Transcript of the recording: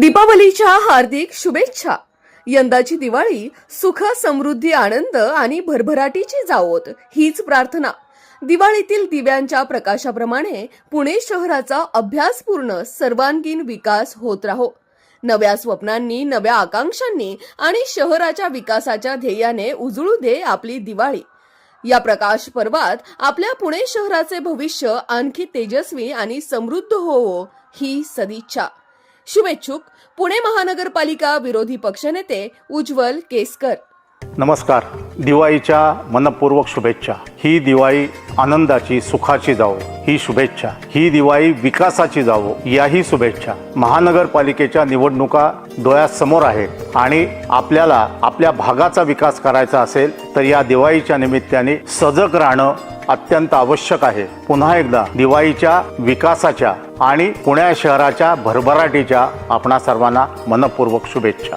दीपावलीच्या हार्दिक शुभेच्छा. यंदाची दिवाळी सुख समृद्धी आनंद आणि भरभराटीची जावोत हीच प्रार्थना. दिवाळीतील दिव्यांच्या प्रकाशाप्रमाणे पुणे शहराचा अभ्यासपूर्ण सर्वांगीण विकास होत राहो. नव्या स्वप्नांनी नव्या आकांक्षांनी आणि शहराच्या विकासाच्या ध्येयाने उजळू दे आपली दिवाळी. या प्रकाश पर्वात आपल्या पुणे शहराचे भविष्य आणखी तेजस्वी आणि समृद्ध होवो ही सदिच्छा. शुभेच्छुक पुणे महानगरपालिका विरोधी पक्षनेते उज्ज्वल केसकर. नमस्कार. दिवाळीच्या मनपूर्वक शुभेच्छा. ही दिवाळी आनंदाची सुखाची जावो. ही शुभेच्छा. ही दिवाळी विकासाची जावो. याही शुभेच्छा. महानगरपालिकेच्या निवडणुका डोळ्यासमोर आहेत आणि आपल्याला आपल्या भागाचा विकास करायचा असेल तर या दिवाळीच्या निमित्ताने सजग राहणं अत्यंत आवश्यक आहे. पुन्हा एकदा दिवाळीच्या विकासाच्या आणि पुण्या शहराच्या भरभराटीच्या आपणा सर्वांना मनपूर्वक शुभेच्छा.